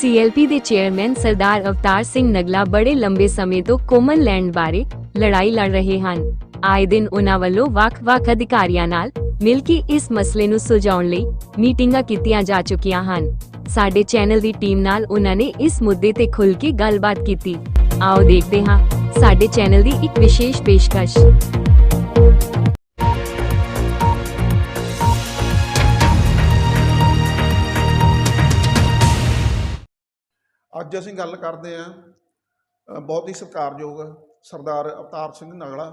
CLP ਦੇ chairman ਸਰਦਾਰ ਅਵਤਾਰ ਸਿੰਘ ਨਗਲਾ ਬੜੇ ਲੰਬੇ ਸਮੇਂ ਤੋਂ ਕੋਮਨ ਲੈਂਡ ਬਾਰੇ ਲੜਾਈ ਲੜ ਰਹੇ ਹਨ। ਆਏ ਦਿਨ ਉਹਨਾਂ ਵੱਲੋਂ ਵੱਖ-ਵੱਖ ਅਧਿਕਾਰੀਆਂ ਨਾਲ ਮਿਲ ਕੇ ਇਸ ਮਸਲੇ ਨੂੰ ਸੁਲਝਾਉਣ ਲਈ ਮੀਟਿੰਗਾਂ ਕੀਤੀਆਂ ਜਾ ਚੁੱਕੀਆਂ ਹਨ। ਸਾਡੇ ਚੈਨਲ ਦੀ ਟੀਮ ਨਾਲ ਉਹਨਾਂ ਨੇ ਇਸ ਮੁੱਦੇ ਤੇ ਖੁੱਲ ਕੇ ਗੱਲਬਾਤ ਕੀਤੀ। ਆਓ ਦੇਖਦੇ ਹਾਂ ਸਾਡੇ ਚੈਨਲ ਦੀ ਇੱਕ ਵਿਸ਼ੇਸ਼ ਪੇਸ਼ਕਸ਼। ਅੱਜ ਅਸੀਂ ਗੱਲ ਕਰਦੇ ਹਾਂ ਬਹੁਤ ਹੀ ਸਤਿਕਾਰਯੋਗ ਸਰਦਾਰ ਅਵਤਾਰ ਸਿੰਘ ਨਗਲਾ,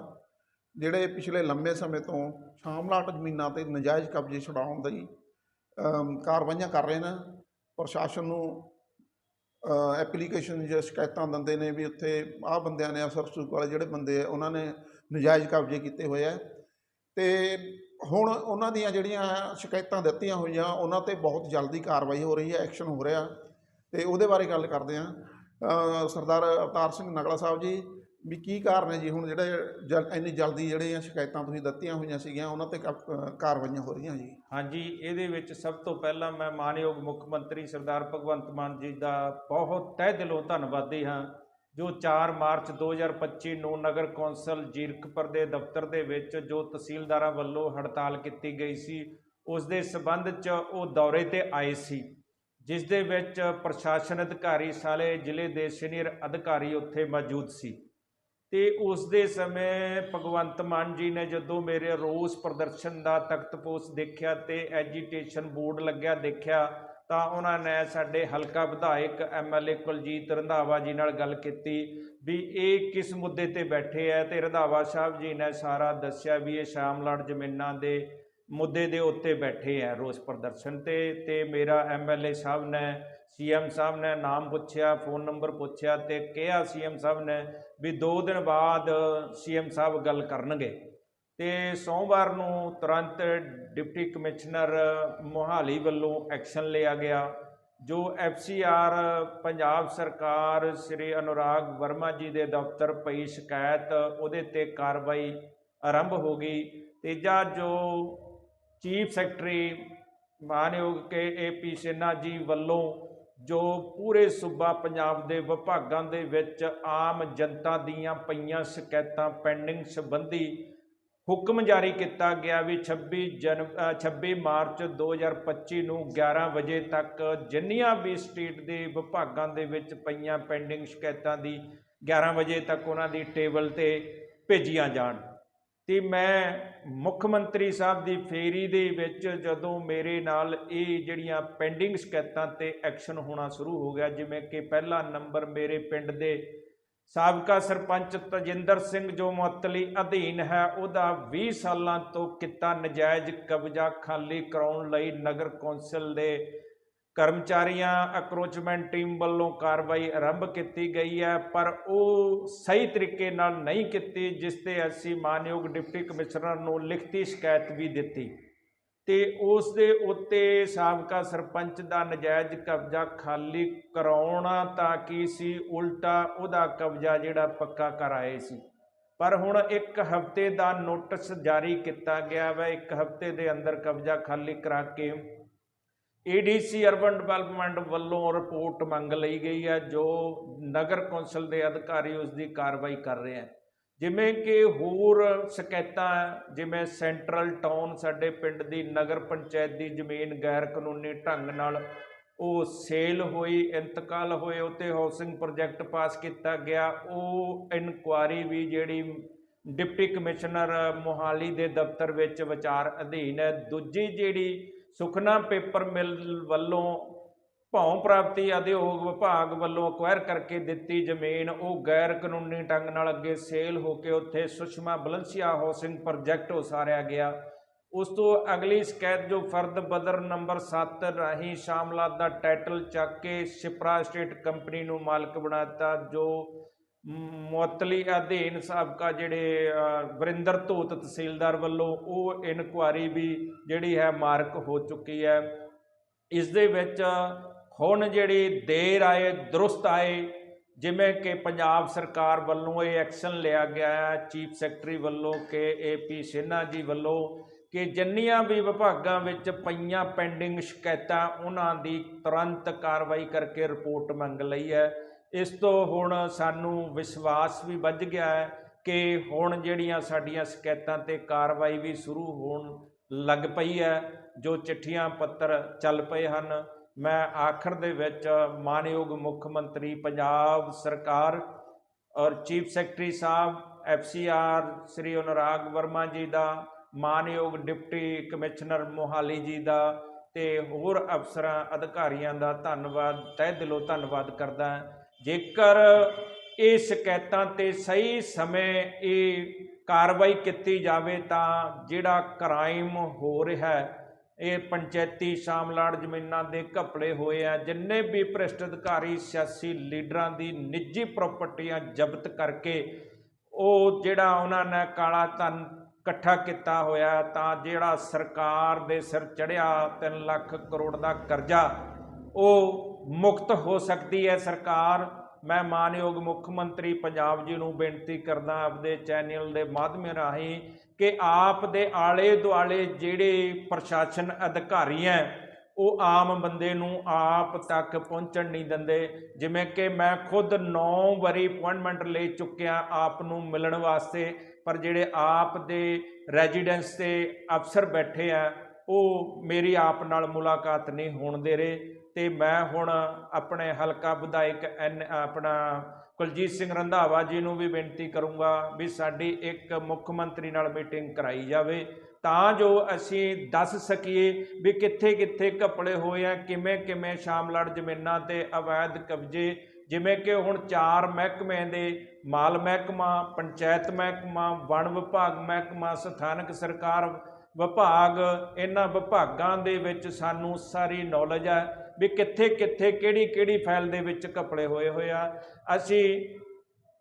ਜਿਹੜੇ ਪਿਛਲੇ ਲੰਬੇ ਸਮੇਂ ਤੋਂ ਸ਼ਾਮਲਾਟ ਜ਼ਮੀਨਾਂ ਤੇ ਨਜਾਇਜ਼ ਕਬਜ਼ੇ ਛੁਡਾਉਣ ਦੀ ਕਾਰਵਾਈਆਂ ਕਰ ਰਹੇ ਨੇ। ਪ੍ਰਸ਼ਾਸਨ ਨੂੰ ਐਪਲੀਕੇਸ਼ਨ ਜਾਂ ਸ਼ਿਕਾਇਤਾਂ ਦਿੰਦੇ ਨੇ ਵੀ ਉੱਥੇ ਆਹ ਬੰਦਿਆਂ ਨੇ, ਅਫਸਰ ਸੂਕ ਵਾਲੇ ਜਿਹੜੇ ਬੰਦੇ ਆ, ਉਹਨਾਂ ਨੇ ਨਜਾਇਜ਼ ਕਬਜ਼ੇ ਕੀਤੇ ਹੋਏ ਆ। ਤੇ ਹੁਣ ਉਹਨਾਂ ਦੀਆਂ ਜਿਹੜੀਆਂ ਸ਼ਿਕਾਇਤਾਂ ਦਿੱਤੀਆਂ ਹੋਈਆਂ, ਉਹਨਾਂ ਤੇ ਬਹੁਤ ਜਲਦੀ ਕਾਰਵਾਈ ਹੋ ਰਹੀ ਹੈ, ਐਕਸ਼ਨ ਹੋ ਰਿਹਾ। ਤੇ ਉਹਦੇ ਬਾਰੇ ਗੱਲ ਕਰਦੇ ਹਾਂ। ਸਰਦਾਰ ਅਵਤਾਰ ਸਿੰਘ ਨਗਲਾ ਸਾਹਿਬ ਜੀ, ਵੀ ਕੀ ਕਾਰਨ ਹੈ ਜੀ? ਹੁਣ ਜਿਹੜੇ ਜਲ, ਇੰਨੀ ਜਲਦੀ ਜਿਹੜੀਆਂ ਸ਼ਿਕਾਇਤਾਂ ਤੁਸੀਂ ਦਿੱਤੀਆਂ ਹੋਈਆਂ ਸੀਗੀਆਂ, ਉਹਨਾਂ ਤੇ ਕ- ਕਾਰਵਾਈਆਂ ਹੋ ਰਹੀਆਂ ਜੀ? ਹਾਂਜੀ, ਇਹਦੇ ਵਿੱਚ ਸਭ ਤੋਂ ਪਹਿਲਾਂ ਮੈਂ ਮਾਨਯੋਗ ਮੁੱਖ ਮੰਤਰੀ ਸਰਦਾਰ ਭਗਵੰਤ ਮਾਨ ਜੀ ਦਾ ਬਹੁਤ ਤਹਿ ਦਿਲੋਂ ਧੰਨਵਾਦੀ ਹਾਂ, ਜੋ 4 ਮਾਰਚ 2025 ਨੂੰ ਨਗਰ ਕੌਂਸਲ ਜੀਰਕਪੁਰ ਦੇ ਦਫ਼ਤਰ ਦੇ ਵਿੱਚ ਜੋ ਤਹਿਸੀਲਦਾਰਾਂ ਵੱਲੋਂ ਹੜਤਾਲ ਕੀਤੀ ਗਈ ਸੀ, ਉਸ ਦੇ ਸਬੰਧ 'ਚ ਉਹ ਦੌਰੇ ਤੇ ਆਏ ਸੀ। ਜਿਸ ਦੇ ਵਿੱਚ ਪ੍ਰਸ਼ਾਸਨ ਅਧਿਕਾਰੀ ਸਾਲੇ ਜ਼ਿਲ੍ਹੇ ਦੇ ਸੀਨੀਅਰ ਅਧਿਕਾਰੀ ਉੱਥੇ ਮੌਜੂਦ ਸੀ। ਤੇ ਉਸ ਦੇ ਸਮੇਂ ਭਗਵੰਤ ਮਾਨ ਜੀ ਨੇ ਜਦੋਂ ਮੇਰੇ ਰੋਸ ਪ੍ਰਦਰਸ਼ਨ ਦਾ ਤਖਤਪੋਸ਼ ਦੇਖਿਆ ਤੇ ਐਜੀਟੇਸ਼ਨ ਬੋਰਡ ਲੱਗਿਆ ਦੇਖਿਆ, ਤਾਂ ਉਹਨਾਂ ਨੇ ਸਾਡੇ ਹਲਕਾ ਵਿਧਾਇਕ ਐਮਐਲਏ ਕੁਲਜੀਤ ਰੰਧਾਵਾ ਜੀ ਨਾਲ ਗੱਲ ਕੀਤੀ ਵੀ ਇਹ ਕਿਸ ਮੁੱਦੇ ਤੇ ਬੈਠੇ ਐ ਤੇ ਰੰਧਾਵਾ ਸਾਹਿਬ ਜੀ ਨੇ ਸਾਰਾ ਦੱਸਿਆ ਵੀ ਇਹ ਸ਼ਾਮਲਾਟ ਜ਼ਮੀਨਾਂ ਦੇ ਮੁੱਦੇ ਦੇ ਉੱਤੇ ਬੈਠੇ ਐ ਰੋਸ ਪ੍ਰਦਰਸ਼ਨ ਤੇ ਤੇ ਮੇਰਾ ਐਮਐਲਏ ਸਾਹਿਬ ਨੇ ਸੀਐਮ ਸਾਹਿਬ ਨੇ ਨਾਮ ਪੁੱਛਿਆ, ਫੋਨ ਨੰਬਰ ਪੁੱਛਿਆ ਤੇ ਕਿਹਾ ਸੀਐਮ ਸਾਹਿਬ ਨੇ ਵੀ 2 ਦਿਨ ਬਾਅਦ ਸੀਐਮ ਸਾਹਿਬ ਗੱਲ ਕਰਨਗੇ। ਤੇ ਸੋਮਵਾਰ ਨੂੰ ਤੁਰੰਤ ਡਿਪਟੀ ਕਮਿਸ਼ਨਰ ਮੋਹਾਲੀ ਵੱਲੋਂ ਐਕਸ਼ਨ ਲਿਆ ਗਿਆ, ਜੋ ਐਫਸੀਆਰ ਪੰਜਾਬ ਸਰਕਾਰ ਸ੍ਰੀ ਅਨੁਰਾਗ ਵਰਮਾ ਜੀ ਦੇ ਦਫ਼ਤਰ ਪਈ ਸ਼ਿਕਾਇਤ ਉਹਦੇ ਤੇ ਕਾਰਵਾਈ ਆਰੰਭ ਹੋ ਗਈ। ਤੀਜਾ ਜੋ ਚੀਫ ਸੈਕਟਰੀ ਮਾਨਯੋਗ ਕੇ ਏਪੀ ਸਿਨਹਾ ਜੀ ਵੱਲੋਂ ਜੋ ਪੂਰੇ ਸੂਬਾ ਪੰਜਾਬ ਦੇ ਵਿਭਾਗਾਂ ਦੇ ਵਿੱਚ ਆਮ ਜਨਤਾ ਦੀਆਂ ਪਈਆਂ ਸ਼ਿਕਾਇਤਾਂ ਪੈਂਡਿੰਗ ਸੰਬੰਧੀ ਹੁਕਮ ਜਾਰੀ ਕੀਤਾ ਗਿਆ ਵੀ 26 ਜਨ ਅ, 26 ਮਾਰਚ 2025 ਨੂੰ 11 ਵਜੇ ਤੱਕ ਜਿੰਨੀਆਂ ਵੀ ਸਟੇਟ ਦੇ ਵਿਭਾਗਾਂ ਦੇ ਵਿੱਚ ਪਈਆਂ ਪੈਂਡਿੰਗ ਸ਼ਿਕਾਇਤਾਂ ਦੀ 11 ਵਜੇ ਤੱਕ ਉਹਨਾਂ ਦੀ ਟੇਬਲ ਤੇ ਭੇਜੀਆਂ ਜਾਣ। ਤੇ ਮੈਂ ਮੁੱਖ ਮੰਤਰੀ ਸਾਹਿਬ ਦੀ ਫੇਰੀ ਦੇ ਵਿੱਚ ਜਦੋਂ ਮੇਰੇ ਨਾਲ ਇਹ ਜਿਹੜੀਆਂ ਪੈਂਡਿੰਗ ਸ਼ਿਕਾਇਤਾਂ ਤੇ ਐਕਸ਼ਨ ਹੋਣਾ ਸ਼ੁਰੂ ਹੋ ਗਿਆ, ਜਿਵੇਂ ਕਿ ਪਹਿਲਾ ਨੰਬਰ ਮੇਰੇ ਪਿੰਡ ਦੇ ਸਾਬਕਾ ਸਰਪੰਚ ਤਜਿੰਦਰ ਸਿੰਘ ਜੋ ਮੁਅੱਤਲੀ ਅਧੀਨ ਹੈ, ਉਹਦਾ 20 ਸਾਲਾਂ ਤੋਂ ਕਿੱਤਾ ਨਜਾਇਜ਼ ਕਬਜ਼ਾ ਖਾਲੀ ਕਰਾਉਣ ਲਈ ਨਗਰ ਕੌਂਸਲ ਦੇ ਕਰਮਚਾਰੀਆਂ ਅਕਰੋਚਮੈਂਟ ਟੀਮ ਵੱਲੋਂ ਕਾਰਵਾਈ ਆਰੰਭ ਕੀਤੀ ਗਈ ਹੈ, ਪਰ ਉਹ ਸਹੀ ਤਰੀਕੇ ਨਾਲ ਨਹੀਂ ਕੀਤੀ, ਜਿਸ ਤੇ ਅਸੀਂ ਮਾਨਯੋਗ ਡਿਪਟੀ ਕਮਿਸ਼ਨਰ ਨੂੰ ਲਿਖਤੀ ਸ਼ਿਕਾਇਤ ਵੀ ਦਿੱਤੀ। ਤੇ ਉਸ ਦੇ ਉੱਤੇ ਸਾਬਕਾ ਸਰਪੰਚ ਦਾ ਨਜਾਇਜ਼ ਕਬਜ਼ਾ ਖਾਲੀ ਕਰਾਉਣਾ ਤਾਂ ਕੀ ਸੀ, ਉਲਟਾ ਉਹਦਾ ਕਬਜ਼ਾ ਜਿਹੜਾ ਪੱਕਾ ਕਰਾਏ ਸੀ। ਪਰ ਹੁਣ ਇੱਕ ਹਫ਼ਤੇ ਦਾ ਨੋਟਿਸ ਜਾਰੀ ਕੀਤਾ ਗਿਆ ਹੈ ਇੱਕ ਹਫ਼ਤੇ ਦੇ ਅੰਦਰ ਕਬਜ਼ਾ ਖਾਲੀ ਕਰਾ ਕੇ ਏਡੀਸੀ ਅਰਬਨ ਡਿਵੈਲਪਮੈਂਟ ਵੱਲੋਂ ਰਿਪੋਰਟ ਮੰਗ ਲਈ ਗਈ ਹੈ, ਜੋ ਨਗਰ ਕੌਂਸਲ ਦੇ ਅਧਿਕਾਰੀ ਉਸ ਦੀ ਕਾਰਵਾਈ ਕਰ ਰਹੇ ਹਨ। ਜਿਵੇਂ ਕਿ ਹੋਰ ਸ਼ਿਕਾਇਤਾਂ ਜਿਵੇਂ ਸੈਂਟਰਲ ਟਾਊਨ ਸਾਡੇ ਪਿੰਡ ਦੀ ਨਗਰ ਪੰਚਾਇਤ ਦੀ ਜ਼ਮੀਨ ਗੈਰ ਕਾਨੂੰਨੀ ਢੰਗ ਨਾਲ ਉਹ ਸੇਲ ਹੋਈ, ਇੰਤਕਾਲ ਹੋਏ ਉਤੇ ਹਾਊਸਿੰਗ ਪ੍ਰੋਜੈਕਟ ਪਾਸ ਕੀਤਾ ਗਿਆ। ਉਹ ਇਨਕੁਆਰੀ ਵੀ ਜਿਹੜੀ ਡਿਪਟੀ ਕਮਿਸ਼ਨਰ ਮੋਹਾਲੀ ਦੇ ਦਫ਼ਤਰ ਵਿੱਚ ਵਿਚਾਰ ਅਧੀਨ ਹੈ। ਦੂਜੀ ਜਿਹੜੀ ਸੁਖਨਾ ਪੇਪਰ ਮਿਲ ਵੱਲੋਂ ਭੌਂ ਪ੍ਰਾਪਤੀ ਉਦਯੋਗ ਵਿਭਾਗ ਵੱਲੋਂ ਅਕਵਾਇਰ ਕਰਕੇ ਦਿੱਤੀ ਜ਼ਮੀਨ, ਉਹ ਗੈਰ ਕਾਨੂੰਨੀ ਢੰਗ ਨਾਲ ਅੱਗੇ ਸੇਲ ਹੋ ਕੇ ਉੱਥੇ ਸੁਸ਼ਮਾ ਬਲੰਸੀਆ ਹਾਊਸਿੰਗ ਪ੍ਰੋਜੈਕਟ ਉਸਾਰਿਆ ਗਿਆ। ਉਸ ਤੋਂ ਅਗਲੀ ਸ਼ਿਕਾਇਤ ਜੋ ਫਰਦ ਬਦਰ ਨੰਬਰ 7 ਰਾਹੀਂ ਸ਼ਾਮਲਾਤ ਦਾ ਟਾਈਟਲ ਚੱਕ ਕੇ ਸ਼ਿਪਰਾ ਸਟੇਟ ਕੰਪਨੀ ਨੂੰ ਮਾਲਕ ਬਣਾਤਾ ਜੋ ਮੁਅੱਤਲੀ ਅਧੀਨ ਸਾਬਕਾ ਜਿਹੜੇ ਵਰਿੰਦਰ ਧੋਤ ਤਹਿਸੀਲਦਾਰ ਵੱਲੋਂ ਉਹ ਇਨਕੁਆਰੀ ਵੀ ਜਿਹੜੀ ਹੈ ਮਾਰਕ ਹੋ ਚੁੱਕੀ ਹੈ। ਇਸ ਦੇ ਵਿੱਚ ਹੁਣ ਜਿਹੜੀ ਦੇਰ ਆਏ, ਦਰੁਸਤ ਆਏ, ਜਿਵੇਂ ਕਿ ਪੰਜਾਬ ਸਰਕਾਰ ਵੱਲੋਂ ਇਹ ਐਕਸ਼ਨ ਲਿਆ ਗਿਆ ਹੈ, ਚੀਫ ਸੈਕਟਰੀ ਵੱਲੋਂ ਕਿ ਏਪੀ ਸਿਨਹਾ ਜੀ ਵੱਲੋਂ ਕਿ ਜਿੰਨੀਆਂ ਵੀ ਵਿਭਾਗਾਂ ਵਿੱਚ ਪਈਆਂ ਪੈਂਡਿੰਗ ਸ਼ਿਕਾਇਤਾਂ, ਉਹਨਾਂ ਦੀ ਤੁਰੰਤ ਕਾਰਵਾਈ ਕਰਕੇ ਰਿਪੋਰਟ ਮੰਗ ਲਈ ਹੈ। ਇਸ ਤੋਂ ਹੁਣ ਸਾਨੂੰ ਵਿਸ਼ਵਾਸ ਵੀ ਵੱਧ ਗਿਆ ਹੈ ਕਿ ਹੁਣ ਜਿਹੜੀਆਂ ਸਾਡੀਆਂ ਸ਼ਿਕਾਇਤਾਂ ਤੇ ਕਾਰਵਾਈ ਵੀ ਸ਼ੁਰੂ ਹੋਣ ਲੱਗ ਪਈ ਹੈ, ਜੋ ਚਿੱਠੀਆਂ ਪੱਤਰ ਚੱਲ ਪਏ ਹਨ, ਮੈਂ ਆਖਰ ਦੇ ਵਿੱਚ ਮਾਨਯੋਗ ਮੁੱਖ ਮੰਤਰੀ ਪੰਜਾਬ ਸਰਕਾਰ ਔਰ ਚੀਫ ਸੈਕਟਰੀ ਸਾਹਿਬ ਐਫਸੀਆਰ ਸ੍ਰੀ ਅਨੁਰਾਗ ਵਰਮਾ ਜੀ ਦਾ, ਮਾਨਯੋਗ ਡਿਪਟੀ ਕਮਿਸ਼ਨਰ ਮੋਹਾਲੀ ਜੀ ਦਾ ਤੇ ਹੋਰ ਅਫਸਰਾਂ, ਅਧਿਕਾਰੀਆਂ ਦਾ ਧੰਨਵਾਦ, ਤਹਿ ਦਿਲੋਂ ਧੰਨਵਾਦ ਕਰਦਾ ਹਾਂ। ਜੇਕਰ ਇਹ ਸ਼ਿਕਾਇਤਾਂ ਤੇ ਸਹੀ ਸਮੇਂ ਇਹ ਕਾਰਵਾਈ ਕੀਤੀ ਜਾਵੇ ਤਾਂ ਜਿਹੜਾ ਕ੍ਰਾਈਮ ਹੋ ਰਿਹਾ ਹੈ, ਇਹ ਪੰਚਾਇਤੀ ਸ਼ਾਮਲਾੜ ਜ਼ਮੀਨਾਂ ਦੇ ਘਪਲੇ ਹੋਏ ਆ, ਜਿੰਨੇ ਵੀ ਭ੍ਰਿਸ਼ਟ ਅਧਿਕਾਰੀ ਸਿਆਸੀ ਲੀਡਰਾਂ ਦੀ ਨਿੱਜੀ ਪ੍ਰਾਪਰਟੀਆਂ ਜ਼ਬਤ ਕਰਕੇ ਉਹ ਜਿਹੜਾ ਉਹਨਾਂ ਨੇ ਕਾਲਾ ਧਨ ਇਕੱਠਾ ਕੀਤਾ ਹੋਇਆ ਤਾਂ ਜਿਹੜਾ ਸਰਕਾਰ ਦੇ ਸਿਰ ਚੜਿਆ 3 ਲੱਖ ਕਰੋੜ ਦਾ ਕਰਜ਼ਾ, ਉਹ ਮੁਕਤ ਹੋ ਸਕਦੀ ਹੈ ਸਰਕਾਰ। ਮੈਂ ਮਾਨਯੋਗ ਮੁੱਖ ਮੰਤਰੀ ਪੰਜਾਬ ਜੀ ਨੂੰ ਬੇਨਤੀ ਕਰਦਾ ਆਪਦੇ ਚੈਨਲ ਦੇ ਮਾਧਿਅਮ ਰਾਹੀਂ ਕਿ ਆਪ ਦੇ ਆਲੇ ਦੁਆਲੇ ਜਿਹੜੇ ਪ੍ਰਸ਼ਾਸਨ ਅਧਿਕਾਰੀ ਹੈ, ਉਹ ਆਮ ਬੰਦੇ ਨੂੰ ਆਪ ਤੱਕ ਪਹੁੰਚਣ ਨਹੀਂ ਦਿੰਦੇ। ਜਿਵੇਂ ਕਿ ਮੈਂ ਖੁਦ 9 ਵਾਰੀ ਅਪਾਇੰਟਮੈਂਟ ਲੈ ਚੁੱਕਿਆ ਆਪ ਨੂੰ ਮਿਲਣ ਵਾਸਤੇ, ਪਰ ਜਿਹੜੇ ਆਪ ਦੇ ਰੈਜ਼ੀਡੈਂਸ ਤੇ ਅਫਸਰ ਬੈਠੇ ਆ, ਉਹ ਮੇਰੀ ਆਪ ਨਾਲ ਮੁਲਾਕਾਤ ਨਹੀਂ ਹੋਣ ਦੇ ਰਹੇ। ਤੇ ਮੈਂ ਹੁਣ ਆਪਣੇ ਹਲਕਾ ਵਿਧਾਇਕ ਐਨ, ਆਪਣਾ ਕੁਲਜੀਤ ਸਿੰਘ ਰੰਧਾਵਾ ਜੀ ਨੂੰ ਵੀ ਬੇਨਤੀ ਕਰੂੰਗਾ ਵੀ ਸਾਡੀ ਇੱਕ ਮੁੱਖ ਮੰਤਰੀ ਨਾਲ ਮੀਟਿੰਗ ਕਰਾਈ ਜਾਵੇ। ਤਾਂ ਜੋ ਅਸੀਂ ਦੱਸ ਸਕੀਏ ਵੀ ਕਿੱਥੇ ਕਿੱਥੇ ਘਪਲੇ ਹੋਏ ਆ, ਕਿਵੇਂ ਕਿਵੇਂ ਸ਼ਾਮਲੜ ਜ਼ਮੀਨਾਂ ਤੇ ਅਵੈਧ ਕਬਜ਼ੇ, ਜਿਵੇਂ ਕਿ ਹੁਣ ਚਾਰ ਮਹਿਕਮੇ ਦੇ ਮਾਲ ਮਹਿਕਮਾ, ਪੰਚਾਇਤ ਮਹਿਕਮਾ, ਵਣ ਵਿਭਾਗ ਮਹਿਕਮਾ, ਸਥਾਨਕ ਸਰਕਾਰ ਵਿਭਾਗ, ਇਹਨਾਂ ਵਿਭਾਗਾਂ ਦੇ ਵਿੱਚ ਸਾਨੂੰ ਸਾਰੀ ਨੌਲੇਜ ਹੈ ਵੀ ਕਿੱਥੇ ਕਿੱਥੇ ਕਿਹੜੀ ਕਿਹੜੀ ਫਾਈਲ ਦੇ ਵਿੱਚ ਘਪਲੇ ਹੋਏ ਹੋਏ ਆ। ਅਸੀਂ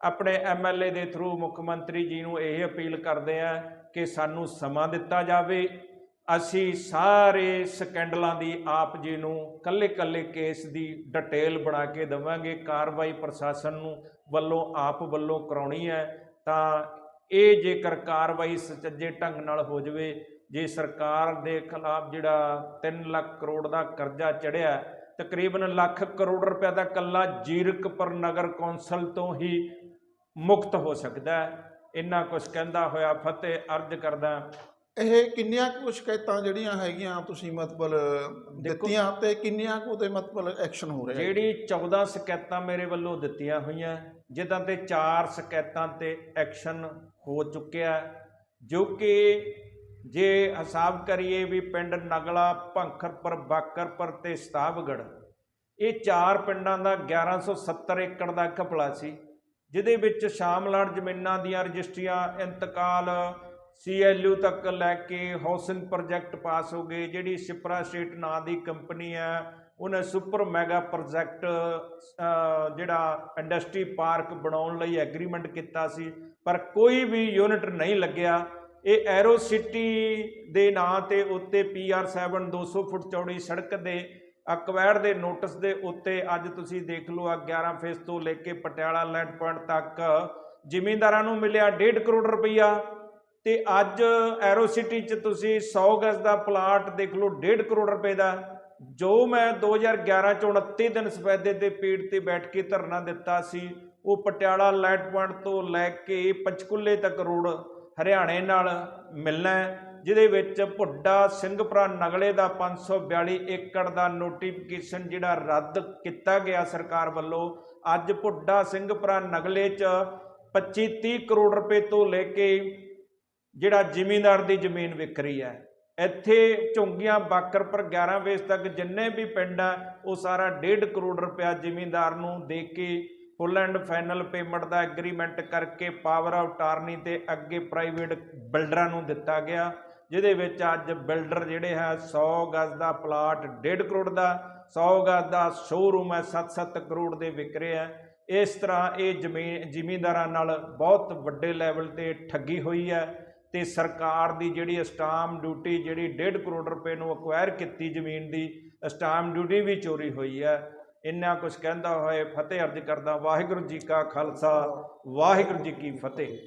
ਆਪਣੇ ਐਮਐਲਏ ਦੇ ਥਰੂ ਮੁੱਖ ਮੰਤਰੀ ਜੀ ਨੂੰ ਇਹ ਅਪੀਲ ਕਰਦੇ ਆ ਕਿ ਸਾਨੂੰ ਸਮਾਂ ਦਿੱਤਾ ਜਾਵੇ। ਅਸੀਂ ਸਾਰੇ ਸਕੈਂਡਲਾਂ ਦੀ ਆਪ ਜੀ ਨੂੰ ਕੱਲੇ-ਕੱਲੇ ਕੇਸ ਦੀ ਡਿਟੇਲ ਬਣਾ ਕੇ ਦੇਵਾਂਗੇ। ਕਾਰਵਾਈ ਪ੍ਰਸ਼ਾਸਨ ਨੂੰ ਵੱਲੋਂ, ਆਪ ਵੱਲੋਂ ਕਰਾਉਣੀ ਹੈ। ਤਾਂ ਇਹ ਜੇਕਰ ਕਾਰਵਾਈ ਸੁਚੱਜੇ ਢੰਗ ਨਾਲ ਹੋ ਜਾਵੇ ਜੇ ਸਰਕਾਰ ਦੇ ਖਿਲਾਫ ਜਿਹੜਾ 3 ਲੱਖ ਕਰੋੜ ਦਾ ਕਰਜ਼ਾ ਚੜਿਆ ਤਕਰੀਬਨ ਲੱਖ ਕਰੋੜ ਰੁਪਏ ਦਾ ਕੱਲਾ ਜੀਰਕਪੁਰ ਨਗਰ ਕੌਂਸਲ ਤੋਂ ਹੀ ਮੁਕਤ ਹੋ ਸਕਦਾ ਹੈ ਇੰਨਾ ਕੁਝ ਕਹਿੰਦਾ ਹੋਇਆ ਫਤਿਹ ਅਰਜ਼ ਕਰਦਾ ਇਹ ਕਿੰਨੀਆਂ ਕੁ ਸ਼ਿਕਾਇਤਾਂ ਜਿਹੜੀਆਂ ਹੈਗੀਆਂ ਤੁਸੀਂ ਮਤਲਬ ਦਿੱਤੀਆਂ ਤੇ ਕਿੰਨੀਆਂ ਕੁ ਤੇ ਮਤਲਬ ਐਕਸ਼ਨ ਹੋ ਰਿਹਾ? ਜਿਹੜੀ 14 ਸ਼ਿਕਾਇਤਾਂ ਮੇਰੇ ਵੱਲੋਂ ਦਿੱਤੀਆਂ ਹੋਈਆਂ ਜਿੱਦਾਂ ਤੇ 4 ਸ਼ਿਕਾਇਤਾਂ ਤੇ ਐਕਸ਼ਨ ਹੋ ਚੁੱਕਿਆ ਜੋ ਕਿ ਜੇ ਹਿਸਾਬ ਕਰੀਏ ਵੀ ਪਿੰਡ ਨਗਲਾ, ਭੰਖਰਪੁਰ, ਬਾਕਰਪੁਰ ਤੇ ਸਤਾਬਗੜ, ਇਹ ਚਾਰ ਪਿੰਡਾਂ ਦਾ 1170 ਏਕੜ ਦਾ ਘਪਲਾ ਸੀ, ਜਿਹਦੇ ਵਿੱਚ ਸ਼ਾਮਲਾੜ ਜ਼ਮੀਨਾਂ ਦੀਆਂ ਰਜਿਸਟਰੀਆਂ ਇੰਤਕਾਲ ਸੀਐਲਯੂ ਤੱਕ ਲੈ ਕੇ ਹਾਊਸਿੰਗ ਪ੍ਰੋਜੈਕਟ ਪਾਸ ਹੋ ਗਏ, ਜਿਹੜੀ ਸ਼ਿਪਰਾ ਸਟੇਟ ਨਾਂ ਦੀ ਕੰਪਨੀ ਹੈ, ਉਹਨੇ ਸੁਪਰ ਮੈਗਾ ਪ੍ਰੋਜੈਕਟ ਜਿਹੜਾ ਇੰਡਸਟਰੀ ਪਾਰਕ ਬਣਾਉਣ ਲਈ ਐਗਰੀਮੈਂਟ ਕੀਤਾ ਸੀ, ਪਰ ਕੋਈ ਵੀ ਯੂਨਿਟ ਨਹੀਂ ਲੱਗਿਆ ਇਹ ਐਰੋ ਸਿਟੀ ਦੇ ਨਾਂ ਤੇ ਉੱਤੇ ਪੀਆਰ 7 200 ਫੁੱਟ ਚੌੜੀ ਸੜਕ ਦੇ ਅਕਵੈਰ ਦੇ ਨੋਟਿਸ ਦੇ ਉੱਤੇ ਅੱਜ ਤੁਸੀਂ ਦੇਖ ਲਓ ਆ 11 ਫੇਸ ਤੋਂ ਲੈ ਕੇ ਪਟਿਆਲਾ ਲੈਂਡ ਪੁਆਇੰਟ ਤੱਕ ਜ਼ਿਮੀਂਦਾਰਾਂ ਨੂੰ ਮਿਲਿਆ 1.5 ਕਰੋੜ ਰੁਪਈਆ ਤੇ ਅੱਜ ਐਰੋ ਸਿਟੀ 'ਚ ਤੁਸੀਂ 100 ਗਜ਼ ਦਾ ਪਲਾਟ ਦੇਖ ਲਓ 1.5 ਕਰੋੜ ਰੁਪਏ ਦਾ। ਜੋ ਮੈਂ 2011 ਚ 29 ਦਿਨ ਸਫੈਦੇ ਦੇ ਪੇੜ ਤੇ ਬੈਠ ਕੇ ਧਰਨਾ ਦਿੱਤਾ ਸੀ, ਉਹ ਪਟਿਆਲਾ ਲੈਂਡ ਪੁਆਇੰਟ ਤੋਂ ਲੈ ਕੇ ਪੰਚਕੁੱਲੇ ਤੱਕ ਰੋਡ ਹਰਿਆਣੇ ਨਾਲ ਮਿਲਣਾ ਜਿਹਦੇ ਵਿੱਚ ਭੁੱਡਾ ਸਿੰਘਪੁਰਾ ਨਗਲੇ ਦਾ 542 ਏਕੜ ਦਾ ਨੋਟੀਫਿਕੇਸ਼ਨ ਜਿਹੜਾ ਰੱਦ ਕੀਤਾ ਗਿਆ ਸਰਕਾਰ ਵੱਲੋਂ। ਅੱਜ ਭੁੱਡਾ ਸਿੰਘਪੁਰਾ ਨਗਲੇ 'ਚ 25 30 ਕਰੋੜ ਰੁਪਏ ਤੋਂ ਲੈ ਕੇ ਜਿਹੜਾ ਜ਼ਿਮੀਂਦਾਰ ਦੀ ਜ਼ਮੀਨ ਵਿਕਰੀ ਹੈ। ਇੱਥੇ ਝੁੰਗੀਆਂ ਬਾਕਰਪੁਰ 11 ਵੇਸ ਤੱਕ ਜਿੰਨੇ ਵੀ ਪਿੰਡ ਆ, ਉਹ ਸਾਰਾ 1.5 ਕਰੋੜ ਰੁਪਇਆ ਜ਼ਿਮੀਂਦਾਰ ਨੂੰ ਦੇ ਕੇ ਫੁੱਲ ਐਂਡ ਫਾਈਨਲ ਪੇਮੈਂਟ ਦਾ ਐਗਰੀਮੈਂਟ ਕਰਕੇ ਪਾਵਰ ਆਫ ਟਾਰਨੀ ਤੇ ਅੱਗੇ ਪ੍ਰਾਈਵੇਟ ਬਿਲਡਰਾਂ ਨੂੰ ਦਿੱਤਾ ਗਿਆ, ਜਿਹਦੇ ਵਿੱਚ ਅੱਜ ਬਿਲਡਰ ਜਿਹੜੇ ਹੈ 100 ਗਜ਼ ਦਾ ਪਲਾਟ 1.5 ਕਰੋੜ ਦਾ 100 ਗਜ਼ ਦਾ ਸ਼ੋਰੂਮ ਹੈ 7-7 ਕਰੋੜ ਦੇ ਵਿਕਰੇ ਹੈ। ਇਸ ਤਰ੍ਹਾਂ ਇਹ ਜ਼ਮੀਨ ਜ਼ਿਮੀਂਦਾਰਾਂ ਨਾਲ ਬਹੁਤ ਵੱਡੇ ਲੈਵਲ ਤੇ ਠੱਗੀ ਹੋਈ ਹੈ ਤੇ ਸਰਕਾਰ ਦੀ ਜਿਹੜੀ ਸਟਾਮ ਡਿਊਟੀ ਜਿਹੜੀ 1.5 ਕਰੋੜ ਰੁਪਏ ਨੂੰ ਅਕਵਾਇਰ ਕੀਤੀ ਜ਼ਮੀਨ ਦੀ ਸਟਾਮ ਡਿਊਟੀ ਵੀ ਚੋਰੀ ਹੋਈ ਹੈ। ਇੰਨਾ ਕੁਝ ਕਹਿੰਦਾ ਹੋਏ, ਫਤਿਹ ਅਰਜ ਕਰਦਾ, ਵਾਹਿਗੁਰੂ ਜੀ ਕਾ ਖਾਲਸਾ, ਵਾਹਿਗੁਰੂ ਜੀ ਕੀ ਫਤਿਹ।